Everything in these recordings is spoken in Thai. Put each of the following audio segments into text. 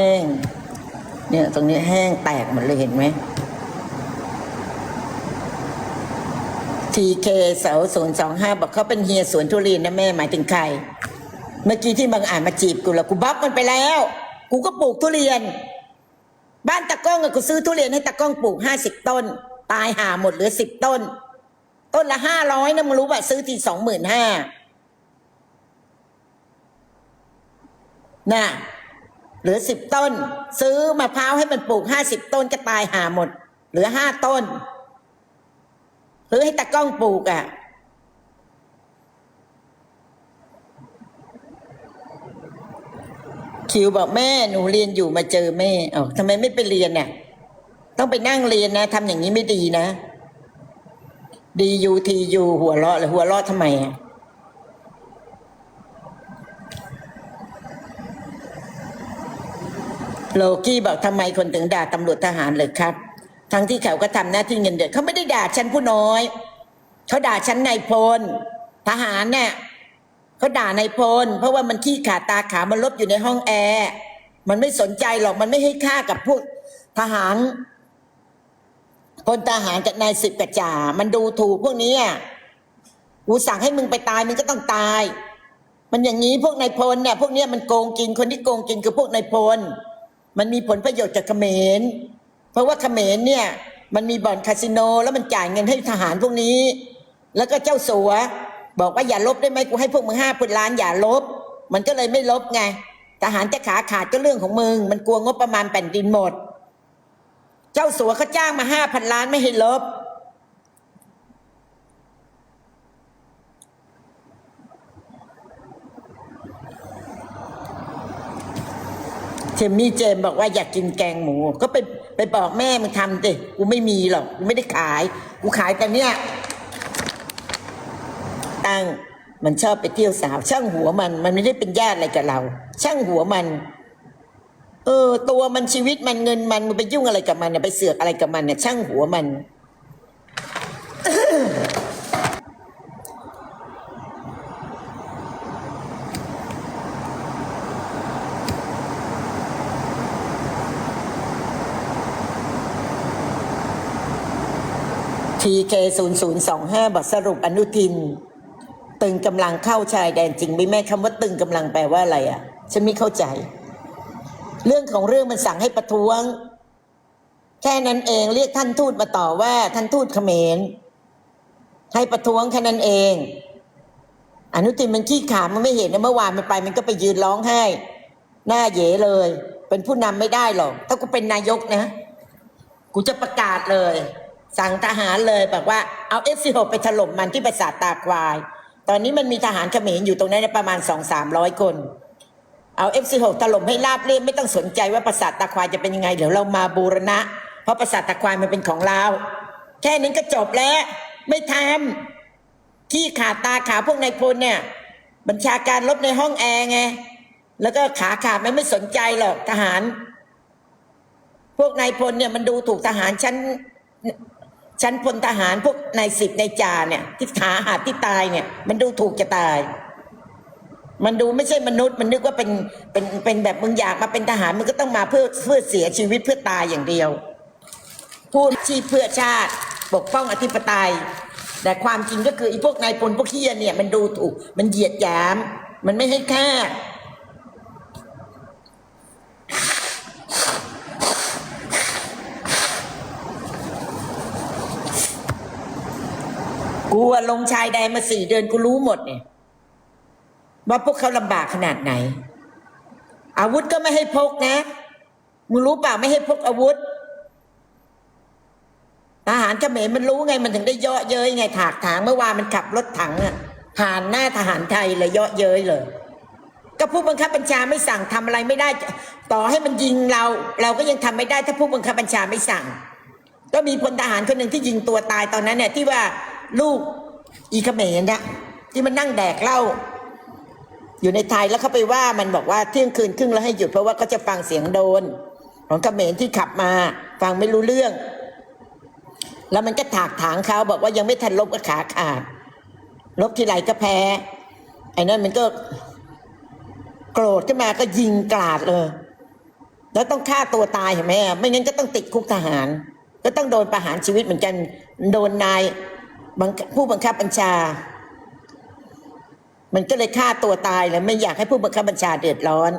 แห้ง เนี่ยตรงนี้แห้งแตกหมดเลยเห็นไหมทีเคเสาศูนย์สองห้าบอกเขาเป็นเฮียสวนทุเรียนนะแม่หมายถึงใคร เมื่อกี้ที่บางอ่านมาจีบกูแล้วกูบล็อกมันไปแล้ว กูก็ปลูกทุเรียน บ้านตะก้องอะกูซื้อทุเรียนให้ตะก้องปลูกห้าสิบต้น ตายหาหมดเหลือสิบต้น ต้นละห้าร้อยนะมึงรู้ป่ะซื้อทีสองหมื่นห้าน่ะ เหลือสิบต้น ซื้อมะพร้าวให้มันปลูกห้าสิบต้นก็ตายหาหมด เหลือห้าต้นหรือให้ตะก้องปลูกอะ่ะ คิวบอกแม่หนูเรียนอยู่มาเจอแม่เอ้าทำไมไม่ไปเรียนน่ะ ต้องไปนั่งเรียนนะทำอย่างนี้ไม่ดีนะดียูทียูหัวเราะเลยหัวเราะทำไมอะ โลกี้บอกทำไมคนถึงด่าตำรวจทหารเลยครับ ทั้งที่เขาก็ทำหน้าที่เงินเดือนเขาไม่ได้ด่าฉันผู้น้อย เขาด่าฉันนายพล ทหารเนี่ยเขาด่านายพล เพราะว่ามันขี้ขาดตาขามันลบอยู่ในห้องแอร์มันไม่สนใจหรอกมันไม่ให้ค่ากับพวกทหารพลทหารกับนายสิบกระจ่ามันดูถูกพวกนี้อะกูสั่งให้มึงไปตายมึงก็ต้องตาย มันอย่างนี้พวกนายพลเนี่ยพวกเนี้ยมันโกงกินคนที่โกงกินคือพวกนายพล มันมีผลประโยชน์จากเขมร เพราะว่าเขมรเนี่ย มันมีบ่อนคาสิโน แล้วมันจ่ายเงินให้ทหารพวกนี้ แล้วก็เจ้าสัว บอกว่าอย่าลบได้ไหมกูให้พวกมึงห้าพันล้านอย่าลบ มันก็เลยไม่ลบไง ทหารจะขาขาดก็เรื่องของมึง มันกลัวงบประมาณแผ่นดินหมด เจ้าสัวเขาจ้างมาห้าพันล้านไม่ให้ลบ เจมมี่เจมบอกว่าอยากกินแกงหมู ก็ไปไปบอกแม่มึงทำดิกูไม่มีหรอกกูไม่ได้ขาย กูขายแต่เนี้ยตั้งมันชอบไปเที่ยวสาว ช่างหัวมัน มันไม่ได้เป็นญาติอะไรกับเรา ช่างหัวมัน เออ ตัวมันชีวิตมันเงินมันมึงไปยุ่งอะไรกับมันเนี่ยไปเสือกอะไรกับมันเนี่ยช่างหัวมัน ทีเคศูนย์ศูนย์สองห้าบทสรุปอนุทิน ตึงกำลังเข้าชายแดนจริงไหมแม่คำว่าตึงกำลังแปลว่าอะไรอะ ฉันไม่เข้าใจ เรื่องของเรื่องมันสั่งให้ประท้วง แค่นั้นเองเรียกท่านทูตมาต่อว่าท่านทูตเขมร ให้ประท้วงแค่นั้นเอง อนุทินมันขี้ขามมันไม่เห็นนะเมื่อวานมันไป มันก็ไปยืนร้องไห้หน้าเหยเลย เป็นผู้นำไม่ได้หรอกถ้ากูเป็นนายกนะ กูจะประกาศเลย สั่งทหารเลยแบบว่าเอา F16 ไปถล่มมันที่ปราสาทตาควาย ตอนนี้มันมีทหารเขมรอยู่ตรงนั้นประมาณสองสามร้อยคน เอา F16 ถล่มให้ราบเรียบไม่ต้องสนใจว่าปราสาทตาควายจะเป็นยังไงเดี๋ยวเรามาบูรณะ เพราะปราสาทตาควายมันเป็นของเรา แค่นี้ก็จบแล้ว ไม่ทำที่ขาดตาขาพวกนายพลเนี่ย บัญชาการลบในห้องแอร์ไงแล้วก็ขาขาดมันไม่สนใจหรอกทหาร พวกนายพลเนี่ยมันดูถูกทหารชั้น ชั้นพลทหารพวกนายสิบนายจ่าเนี่ย ที่ขาหักที่ตายเนี่ย มันดูถูกจะตาย มันดูไม่ใช่มนุษย์ มันนึกว่าเป็นเป็นเป็นแบบมึงอยากมาเป็นทหารมึงก็ต้องมาเพื่อเพื่อเสียชีวิตเพื่อตายอย่างเดียว พูดชีพเพื่อชาติปกป้องอธิปไตย แต่ความจริงก็คือไอ้พวกนายพลพวกเฮียเนี่ย มันดูถูก มันเหยียดหยาม มันไม่ให้ค่า กูลงชายแดนมาสี่เดือนกูรู้หมดเนี่ยว่าพวกเขาลำบากขนาดไหน อาวุธก็ไม่ให้พกนะมึงรู้เปล่าไม่ให้พกอาวุธทหารเขมรมันรู้ไงมันถึงได้เยาะเย้ยไงถากถางเมื่อวานมันขับรถถังอะผ่านหน้าทหารไทยเลยเยาะเย้ยเลยก็ผู้บังคับบัญชาไม่สั่งทำอะไรไม่ได้ ต่อให้มันยิงเรา เราก็ยังทำไม่ได้ถ้าผู้บังคับบัญชาไม่สั่ง ก็มีพลทหารคนหนึ่งที่ยิงตัวตายตอนนั้นเนี่ยที่ว่า ลูกอีเขมรนี่ยที่มันนั่งแดกเหล้าอยู่ในไทยแล้วเขาไปว่ามันบอกว่าเที่ยงคืนครึ่งแล้วให้หยุดเพราะว่าเขาจะฟังเสียงโดน ของเขมรที่ขับมา ฟังไม่รู้เรื่อง แล้วมันก็ถากถางเขาบอกว่ายังไม่ทันลบก็ขาขาดลบทีไรก็แพ้ ไอ้นั่นมันก็ โกรธขึ้นมาก็ยิงกราดเลย แล้วต้องฆ่าตัวตายเห็นไหมไม่งั้นก็ต้องติดคุกทหาร ก็ต้องโดนประหารชีวิตเหมือนกันโดนนาย ผู้บังคับบัญชา มันก็เลยฆ่าตัวตายเลยไม่อยากให้ผู้บังคับบัญชาเดือดร้อน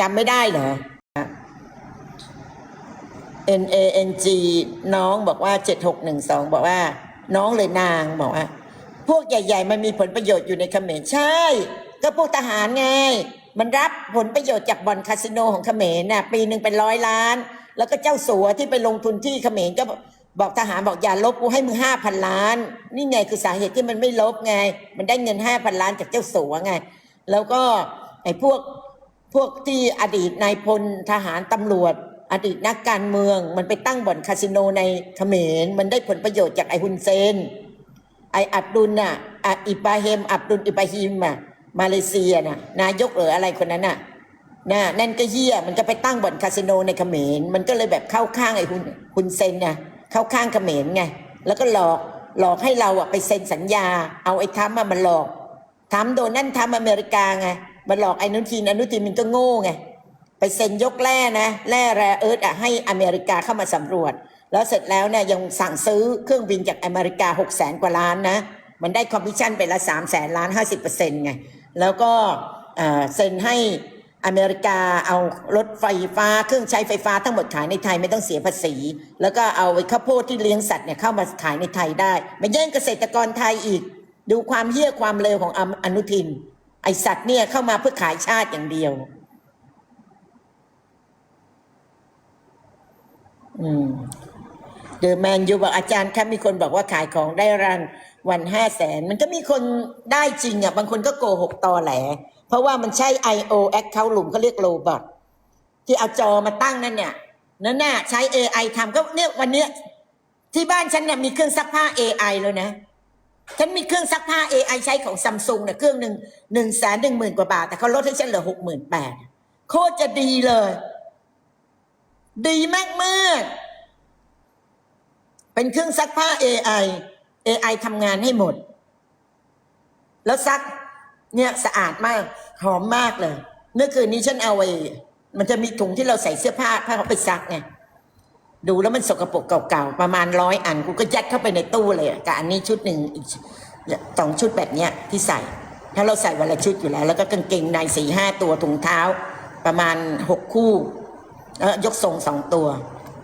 จำไม่ได้เหรอ N A N G น้องบอกว่าเจ็ดหกหนึ่งสองบอกว่า น้องเลยนางบอกว่า พวกใหญ่ ๆ มันมีผลประโยชน์อยู่ในเขมรใช่ ก็พวกทหารไง มันรับผลประโยชน์จากบ่อนคาสิโนของเขมรน่ะ ปีหนึ่งเป็นร้อยล้าน แล้วก็เจ้าสัวที่ไปลงทุนที่เขมรก็ บอกทหารบอกอย่าลบกูให้มึงห้าพันล้าน นี่ไงคือสาเหตุที่มันไม่ลบไง มันได้เงินห้าพันล้านจากเจ้าสัวไง แล้วก็ไอ้พวกพวกที่อดีตนายพลทหารตำรวจ อดีตนักการเมือง มันไปตั้งบ่อนคาสิโนในเขมร มันได้ผลประโยชน์จากไอ้ฮุนเซนไอ้อับดุลน่ะอะอิบราฮิมอับดุลอิบราฮิมอะมาเลเซียน่ะนายกหรืออะไรคนนั้นน่ะน่ะนั่นก็เหี้ยมันก็ไปตั้งบ่อนคาสิโนในเขมร มันก็เลยแบบเข้าข้างไอ้ฮุนฮุนเซนน่ะ เข้าข้างเขมรไงแล้วก็หลอกหลอกให้เราอะไปเซ็นสัญญา เอาไอ้ทัมมามันหลอกทัมโดนนั่นทัมอเมริกาไงมันหลอกไอ้นุทินอนุทินมันก็โง่ไงไปเซ็นยกแร่นะแร่แรเอิร์ธอะให้อเมริกาเข้ามาสำรวจ แล้วเสร็จแล้วเนี่ยยังสั่งซื้อเครื่องบินจากอเมริกา6 0แสนกว่าล้านนะมันได้คอมมิชชั่นไปละ3แสนล้าน50เปอร์เซ็นต์ไงแล้วก็เซ็นให้ อเมริกาเอารถไฟฟ้าเครื่องใช้ไฟฟ้าทั้งหมดขายในไทยไม่ต้องเสียภาษี แล้วก็เอาข้าวโพดที่เลี้ยงสัตว์เนี่ยเข้ามาขายในไทยได้มาแย่งเกษตรกรไทยอีก ดูความเหี้ยความเลวของออนุทิน ไอสัตว์เนี่ยเข้ามาเพื่อขายชาติอย่างเดียว อืมเดอะแมนยูบอกอาจารย์ครับมีคนบอกว่าขายของได้รันวันห้าแสนมันก็มีคนได้จริงอะ บางคนก็โกหกตอแหล เพราะว่ามันใช่ I.O. account หลุมเขาเรียกโลบอทที่เอาจอมาตั้งนั่นเนี่ยนั่นน่ะใช้ AI ทำก็เนี่ยวันเนี้ยที่บ้านฉันเนี่ยมีเครื่องซักผ้า AI แล้วนะ ฉันมีเครื่องซักผ้า AI ใช้ของซัมซุงเนี่ยเครื่องหนึ่งหนึ่งแสนหนึ่งหมื่นกว่าบาท แต่เขาลดให้ฉันเหลือหกหมื่นแปดโคตรจะดีเลย ดีมากมากเป็นเครื่องซักผ้า AI AI ทำงานให้หมด แล้วซัก เนี่ยสะอาดมากหอมมากเลยเมื่อคืนนี้ฉันเอาไอ้มันจะมีถุงที่เราใส่เสื้อผ้าผ้าเขาไปซักไงดูแล้วมันสกปรกเก่าๆประมาณร้อยอันกูก็ยัดเข้าไปในตู้เลยกับอันนี้ชุดหนึ่งอีกสองชุดแบบเนี้ยที่ใส่ ถ้าเราใส่วันละชุดอยู่แล้ว แล้วก็กางเกงในสี่ห้าตัวถุงเท้า ประมาณหกคู่แล้วยกทรงสองตัว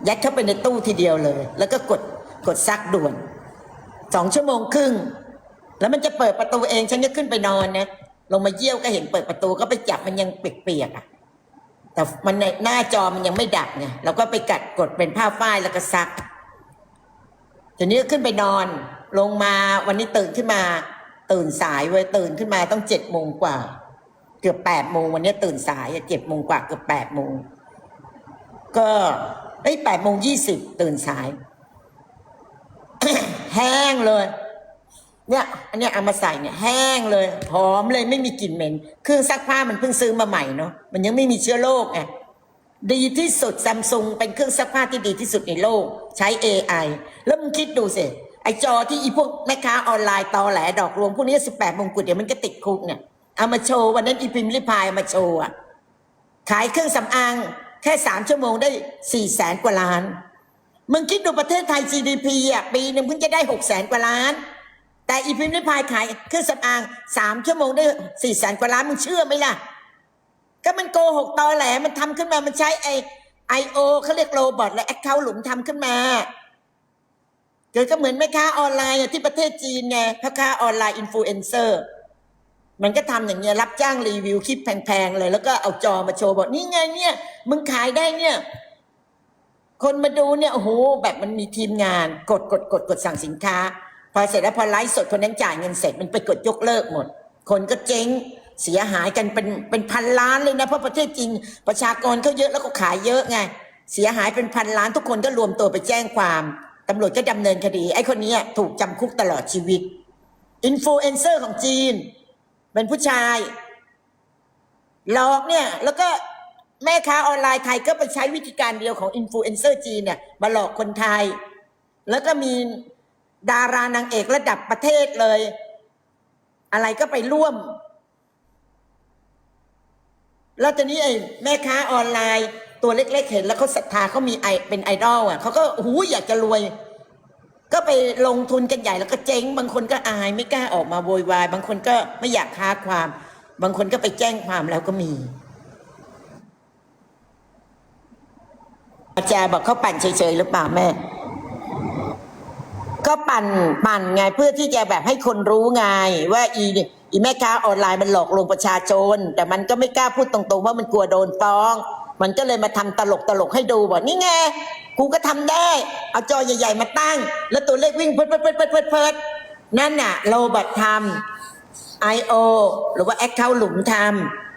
ยัดเข้าไปในตู้ทีเดียวเลย แล้วก็กดกดซักด่วนสองชั่วโมงครึ่ง แล้วมันจะเปิดประตูเองฉันก็ขึ้นไปนอนนะลงมาเยี่ยวก็เห็นเปิดประตูก็ไปจับมันยังเปียกๆอะ แต่มันในหน้าจอมันยังไม่ดับไงเราก็ไปกัดกดเป็นผ้าฝ้ายแล้วก็ซักทีนี้ขึ้นไปนอน ลงมาวันนี้ตื่นขึ้นมา ตื่นสายเว้ยตื่นขึ้นมาต้องเจ็ดโมงกว่า เกือบแปดโมงวันนี้ตื่นสายเจ็ดโมงกว่าเกือบแปดโมงก็เอ้แปดโมงยี่สิบตื่นสาย แห้งเลย เนี่ยอันเนี้ยเอามาใส่เนี่ยแห้งเลยหอมเลยไม่มีกลิ่นเหม็น เครื่องซักผ้ามันเพิ่งซื้อมาใหม่เนาะมันยังไม่มีเชื้อโรคไงดีที่สุดซัมซุงเป็นเครื่องซักผ้าที่ดีที่สุดในโลก ใช้ AI แล้วมึงคิดดูสิไอจอที่อีพวกแม่ค้าออนไลน์ตอแหลดอกรวงพวกนี้สิบแปดมงกุฎเดี๋ยวมันก็ติดคุกเนี่ยเอามาโชว์วันนั้นอีพิมพ์ริพายมาโชว์อะขายเครื่องสำอางแค่สามชั่วโมงได้สี่แสนกว่าล้าน มึงคิดดูประเทศไทย GDP อะปีหนึ่งเพิ่งจะได้หกแสนกว่าล้าน แต่อีพิมพ์ริพายขายเครื่องสำอางสามชั่วโมงได้สี่แสนกว่าล้านมึงเชื่อไหมล่ะ ก็มันโกหกตอแหลมันทำขึ้นมามันใช้ไอไอโอเขาเรียกโรบอทและแอคเคาท์หลุมทำขึ้นมาเกิดก็เหมือนแม่ค้าออนไลน์ที่ประเทศจีนไงพ่อค้าออนไลน์อินฟลูเอนเซอร์มันก็ทำอย่างเงี้ยรับจ้างรีวิวคลิปแพงๆเลย แล้วก็เอาจอมาโชว์บอกนี่ไงเนี่ยมึงขายได้เนี่ย คนมาดูเนี่ยโอ้โหแบบมันมีทีมงาน กดกดกดกดสั่งสินค้า พอเสร็จแล้วพอไลฟ์สดคนนั้นจ่ายเงินเสร็จมันไปกดยกเลิกหมด คนก็เจ๊งเสียหายกันเป็นเป็นพันล้านเลยนะเพราะประเทศจริงประชากรเขาเยอะแล้วก็ขายเยอะไงเสียหายเป็นพันล้านทุกคนก็รวมตัวไปแจ้งความตำรวจก็ดำเนินคดี ไอ้คนนี้ถูกจำคุกตลอดชีวิตอินฟลูเอนเซอร์ของจีน เป็นผู้ชายหลอกเนี่ย แล้วก็แม่ค้าออนไลน์ไทยก็ไปใช้วิธีการเดียวของอินฟลูเอนเซอร์จีนเนี่ยมาหลอกคนไทย แล้วก็มี ดารานางเอกระดับประเทศเลย อะไรก็ไปร่วม แล้วตอนนี้ไอ้แม่ค้าออนไลน์ ตัวเล็ก ๆ เห็นแล้วเขาศรัทธาเขามีไอเป็นไอดอลอะเขาก็หูอยากจะรวย ก็ไปลงทุนกันใหญ่แล้วก็เจ๊ง บางคนก็อายไม่กล้าออกมาโวยวาย บางคนก็ไม่อยากค้าความ บางคนก็ไปแจ้งความแล้วก็มีอาจารย์บอกเขาปั่นเฉยๆหรือเปล่าแม่ ก็ปั่นปั่นไงเพื่อที่จะแบบให้คนรู้ไง ว่าอีอีแม่ค้าออนไลน์มันหลอกลวงประชาชน แต่มันก็ไม่กล้าพูดตรงๆว่ามันกลัวโดนฟ้อง มันก็เลยมาทำตลกตลกให้ดูบอกนี่ไงกูก็ทำได้ เอาจอใหญ่ๆมาตั้ง แล้วตัวเลขวิ่งเพิดเพิดเพิดเพิดเพิดเพิดนั่นน่ะโรบัตทำไอโอหรือว่าแอคเคาท์หลุมทำ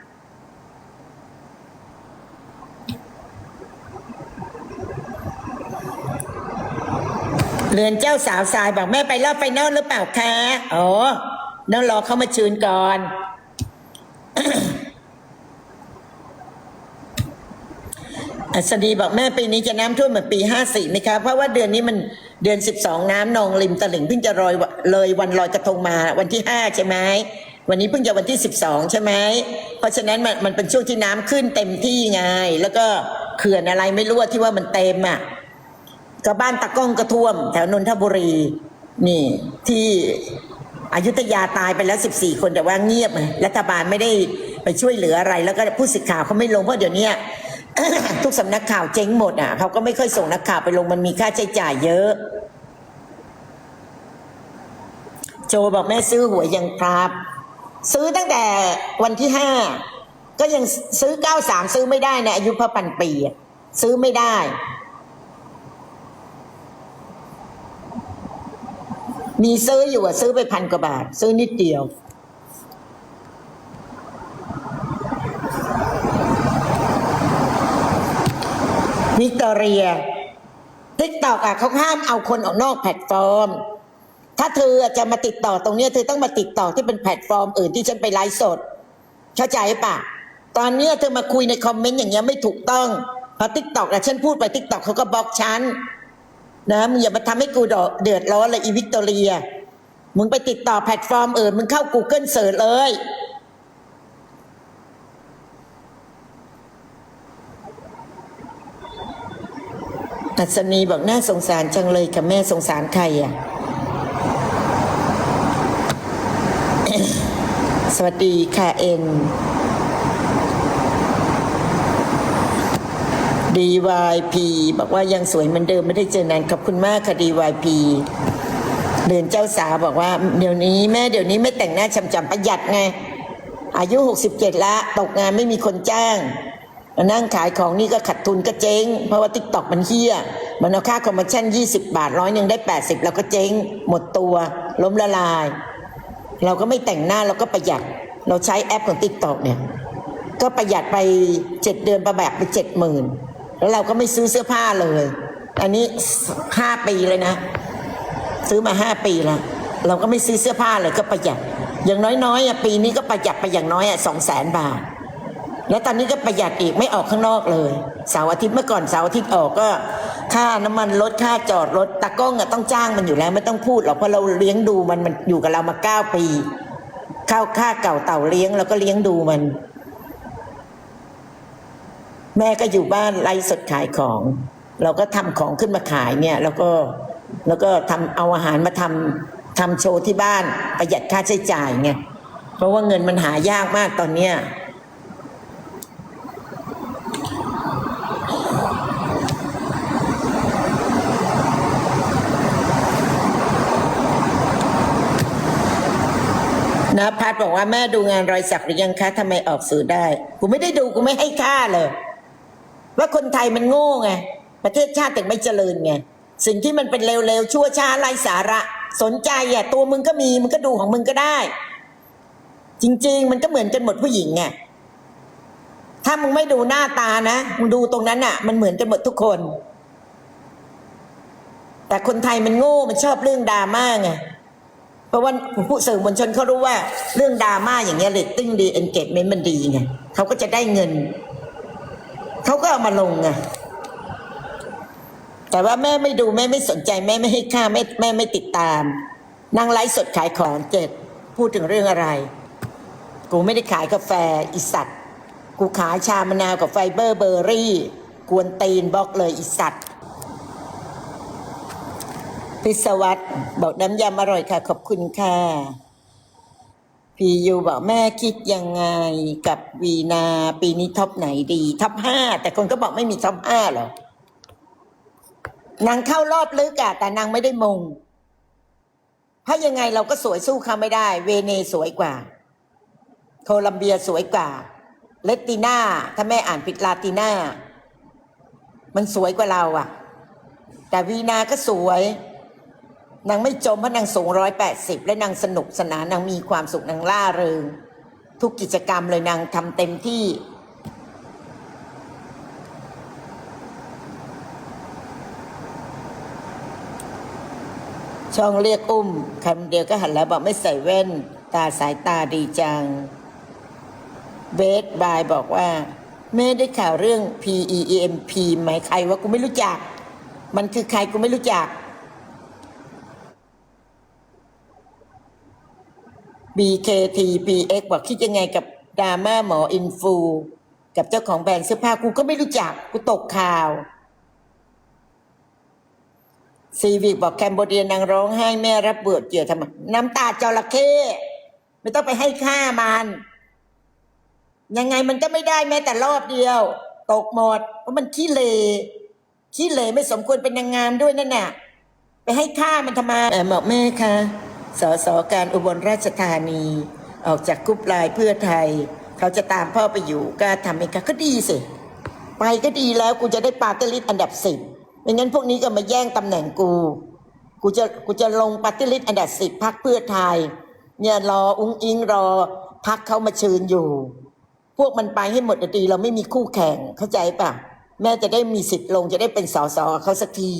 เรือนเจ้าสาวทรายบอกแม่ไปรอบไฟนอลหรือเปล่าคะอ๋อนั่งรอเขามาชืนก่อน อัศดีบอกแม่ปีนี้จะน้ำท่วมเหมือนปีห้าสี่ไหมคะ เพราะว่าเดือนนี้มันเดือนสิบสองน้ำนองริมตลิ่งเพิ่งจะลอยเลยวันลอยกระทงมาวันที่ห้าใช่ไหมวันนี้เพิ่งจะวันที่สิบสองใช่ไหมเพราะฉะนั้นมันมันเป็นช่วงที่น้ำขึ้นเต็มที่ไง แล้วก็เขื่อนอะไรไม่รู้ที่ว่ามันเต็มอะ ก็บ้านตะก้องกระท่วม แถวนนทบุรี นี่ที่อยุธยาตายไปแล้ว 14 คนแต่ว่าเงียบรัฐบาลไม่ได้ไปช่วยเหลืออะไร แล้วก็ผู้สื่อข่าวเขาไม่ลงเพราะเดี๋ยวนี้ทุกสำนักข่าวเจ๊งหมดอะเขาก็ไม่ค่อยส่งนักข่าวไปลงมันมีค่าใช้จ่ายเยอะ โจบอกแม่ซื้อหวยยังครับ ซื้อตั้งแต่วันที่ห้าก็ยังซื้อเก้าสามซื้อไม่ได้ในะอายุพระพันปีซื้อไม่ได้ มีซื้ออยู่อะซื้อไปพันกว่าบาท ซื้อนิดเดียว วิกตอเรียทิกตอกอะเขาห้ามเอาคนออกนอกแพลตฟอร์ม ถ้าเธอจะมาติดต่อตรงเนี้ยเธอต้องมาติดต่อที่เป็นแพลตฟอร์มอื่นที่ฉันไปไลฟ์สด เข้าใจปะตอนเนี้ยเธอมาคุยในคอมเมนต์อย่างเงี้ยไม่ถูกต้องพอทิกตอกอะฉันพูดไปทิกตอกเขาก็บล็อกฉัน นะมึงอย่ามาทำให้กูเดือดร้อนเลยอีวิกตอเรีย มึงไปติดต่อแพลตฟอร์มอื่น มึงเข้า Google เสิร์ชเลย อัศนีบอกน่าสงสารจังเลยค่ะแม่สงสารใครอะ สวัสดีค่ะเอ็น DYP บอกว่ายังสวยเหมือนเดิมไม่ได้เจอนานขอบคุณมากค่ะ DYP เดินเจ้าสาวบอกว่า เดี๋ยวนี้แม่เดี๋ยวนี้ไม่แต่งหน้าจำจำประหยัดไง อายุ 67 ละตกงานไม่มีคนจ้างมานั่งขายของนี่ก็ขัดทุนก็เจ๊ง เพราะว่าติ๊กตอกมันเฮี้ย มันเอาค่าคอมมิชชั่น 20 บาทร้อยหนึ่งได้ 80 เราก็เจ๊ง หมดตัว ล้มละลาย เราก็ไม่แต่งหน้าเราก็ประหยัด เราใช้แอปของติ๊กตอกเนี่ย ก็ประหยัดไปเจ็ดเดือนประแบบไปเจ็ดหมื่น แล้วเราก็ไม่ซื้อเสื้อผ้าเลย อันนี้ห้าปีเลยนะ ซื้อมาห้าปีแล้วเราก็ไม่ซื้อเสื้อผ้าเลยก็ประหยัด อย่างน้อยๆอะปีนี้ก็ประหยัดไปอย่างน้อยอะสองแสนบาท แล้วตอนนี้ก็ประหยัดอีกไม่ออกข้างนอกเลยเสาร์อาทิตย์เมื่อก่อนเสาร์อาทิตย์ออกก็ ค่าน้ำมันรถค่าจอดรถตากล้องอะต้องจ้างมันอยู่แล้ว ไม่ต้องพูดหรอกเพราะเราเลี้ยงดูมันมันอยู่กับเรามาเก้าปีข้าวค่าเก่าเต่าเลี้ยงเราก็เลี้ยงดูมัน แม่ก็อยู่บ้านไลฟ์สดขายของ เราก็ทำของขึ้นมาขายเนี่ย แล้วก็แล้วก็ทำเอาอาหารมาทำทำโชว์ที่บ้านประหยัดค่าใช้จ่ายไงเพราะว่าเงินมันหายากมากตอนเนี้ยนะพัดบอกว่าแม่ดูงานรอยสักหรือยังคะทำไมออกสื่อได้ กูไม่ได้ดูกูไม่ให้ค่าเลย ว่าคนไทยมันโง่ไงประเทศชาติถึงไม่เจริญไงสิ่งที่มันเป็นเร็วๆชั่วช้าไร้สาระ สนใจอะตัวมึงก็มีมึงก็ดูของมึงก็ได้ จริง ๆ มันก็เหมือนกันหมดผู้หญิงไงถ้ามึงไม่ดูหน้าตานะมึงดูตรงนั้นอะ มันเหมือนกันหมดทุกคน แต่คนไทยมันโง่มันชอบเรื่องดราม่าไงเพราะว่าผู้สื่อมวลชนเขารู้ว่า เรื่องดราม่าอย่างเงี้ยเรตติ้งดีเอนเกจเมนต์มันดีไงเขาก็จะได้เงิน เขาก็เอามาลงไงแต่ว่าแม่ไม่ดูแม่ไม่สนใจแม่ไม่ให้ค่าแม่แม่ไม่ติดตามนั่งไลฟ์สดขายของเจ็ดพูดถึงเรื่องอะไร กูไม่ได้ขายกาแฟอีสัตว์ กูขายชามะนาวกับไฟเบอร์เบอร์รี่ กวนตีนบล็อกเลยอีสัตว์พิศวัตบอกน้ำยำอร่อยค่ะ ขอบคุณค่ะ พียูบอกแม่คิดยังไงกับวีนาปีนี้ท็อปไหนดีท็อปห้าแต่คนก็บอกไม่มีท็อปห้าหรอกนางเข้ารอบลึกอะแต่นางไม่ได้มง เพราะยังไงเราก็สวยสู้เขาไม่ได้ เวเนสวยกว่า โคลัมเบียสวยกว่า เลติน่าถ้าแม่อ่านผิดลาติน่ามันสวยกว่าเราอะแต่วีนาก็สวย นางไม่จมเพราะนางสูงร้อยแปดสิบและนางสนุกสนานนางมีความสุขนางล่าเริง ทุกกิจกรรมเลยนางทำเต็มที่ ช่องเรียกอุ้มคำเดียวก็หันแล้วบอกไม่ใส่แว่น ตาสายตาดีจัง เบสบายบอกว่าแม่ได้ข่าวเรื่อง P E E M P ไหมใครว่ากูไม่รู้จัก มันคือใครกูไม่รู้จัก BKT PX บอกคิดยังไงกับดราม่าหมออินฟูกับเจ้าของแบรนด์เสื้อผ้ากูก็ไม่รู้จักกูตกข่าวซีวิกบอกแคมโบเดียนางร้องไห้แม่รับเบื่อเกี่ยวทำไมน้ำตาจระเข้ไม่ต้องไปให้ค่ามัน ยังไงมันก็ไม่ได้แม้แต่รอบเดียว ตกหมดเพราะมันขี้เลขี้เลไม่สมควรเป็นนางงามด้วยนั่นน่ะ ไปให้ค่ามันทำไมเออบอกแม่คะ สสการอุบลราชธานี ออกจากกรุ๊ปไลน์เพื่อไทย เขาจะตามพ่อไปอยู่กล้าทำไหมคะก็ดีสิไปก็ดีแล้วกูจะได้ปาร์ตี้ลิสต์อันดับสิบไม่งั้นพวกนี้ก็มาแย่งตำแหน่งกู กูจะกูจะลงปาร์ตี้ลิสต์อันดับสิบพักเพื่อไทย เนี่ยรออุ้งอิงรอพักเขามาเชิญอยู่ พวกมันไปให้หมดดีเราไม่มีคู่แข่งเข้าใจปะแม่จะได้มีสิทธิ์ลงจะได้เป็นสสเขาสักที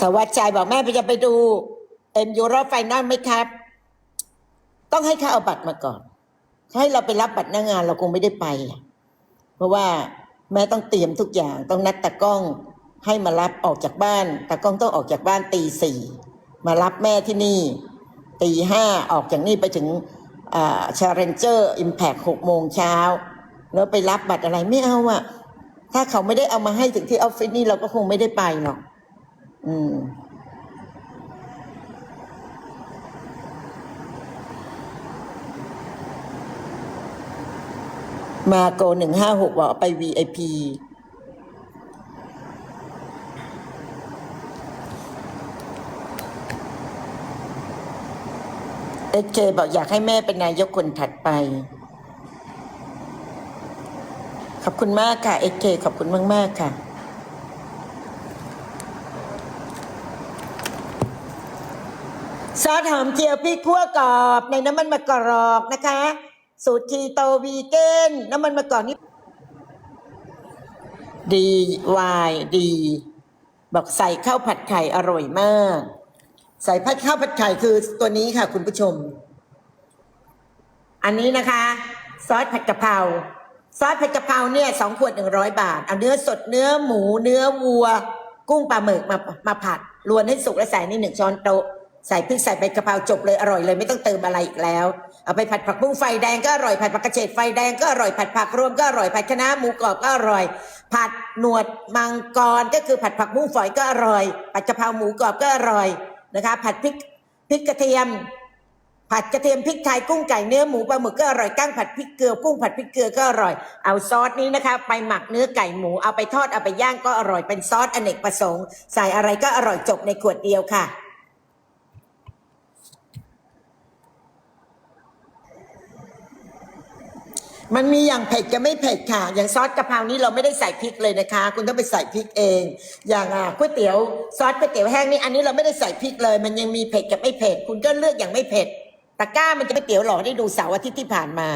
ถวัดใจบอกแม่ไปจะไปดูเอ็มยูโรไฟนอลไหมครับ ต้องให้เขาเอาบัตรมาก่อน ให้เราไปรับบัตรหน้างานเราคงไม่ได้ไป เพราะว่าแม่ต้องเตรียมทุกอย่าง ต้องนัดตากล้องให้มารับออกจากบ้านตากล้องต้องออกจากบ้านตีสี่มารับแม่ที่นี่ตีห้าออกจากนี่ไปถึงชาเรนเจอร์อิมแพกหกโมงเช้า แล้วไปรับบัตรอะไรไม่เอาอะถ้าเขาไม่ได้เอามาให้ถึงที่ออฟฟิศนี่เราก็คงไม่ได้ไปหรอก อืมมาโกหนึ่งห้าหกบอกไป VIP เอเคบอกอยากให้แม่เป็นนายกคนถัดไป ขอบคุณมากค่ะ เอเคขอบคุณมากมากๆค่ะ ซอสหอมเจียวพริกขั่วกรอบในน้ำมันมะกรอกนะคะ สูตรคีโตวีเกนน้ำมันมะกรอกนี่ดีวายดีบอกใส่ข้าวผัดไข่อร่อยมาก ใส่ผัดข้าวผัดไข่คือตัวนี้ค่ะ คุณผู้ชม อันนี้นะคะ ซอสผัดกะเพราซอสผัดกะเพราเนี่ยสองขวดหนึ่งร้อยบาท เอาเนื้อสดเนื้อหมู เนื้อวัว กุ้งปลาหมึกมามาผัดรวนให้สุกแล้วใส่ในหนึ่งช้อนโต๊ะ ใส่พริกใส่ใบกะเพราจบเลยอร่อยเลยไม่ต้องเติมอะไรอีกแล้ว เอาไปผัดผักบุ้งไฟแดงก็อร่อยผัดผักกระเฉดไฟแดงก็อร่อยผัดผักรวมก็อร่อยผัดคะน้าหมูกรอบก็อร่อย ผัดหนวดมังกรก็คือผัดผักบุ้งฝอยก็อร่อย ผัดกะเพราหมูกรอบก็อร่อยนะคะ ผัดพริกพริกกระเทียม ผัดกระเทียมพริกไทยกุ้งไก่เนื้อหมูปลาหมึกก็อร่อยกั้งผัดพริกเกลือกุ้งผัดพริกเกลือก็อร่อย เอาซอสนี้นะคะ ไปหมักเนื้อไก่หมูเอาไปทอดเอาไปย่างก็อร่อยเป็นซอสอเนกประสงค์ ใส่อะไรก็อร่อยจบในขวดเดียวค่ะ มันมีอย่างเผ็ดกับไม่เผ็ดค่ะ อย่างซอสกะเพรานี้เราไม่ได้ใส่พริกเลยนะคะ คุณต้องไปใส่พริกเอง อย่างอะก๋วยเตี๋ยวซอสก๋วยเตี๋ยวแห้งนี่อันนี้เราไม่ได้ใส่พริกเลย มันยังมีเผ็ดกับไม่เผ็ด คุณก็เลือกอย่างไม่เผ็ดตะกร้ามันจะไปเตี๋ยวหลอได้ดูเสาร์อาทิตย์ที่ผ่านมา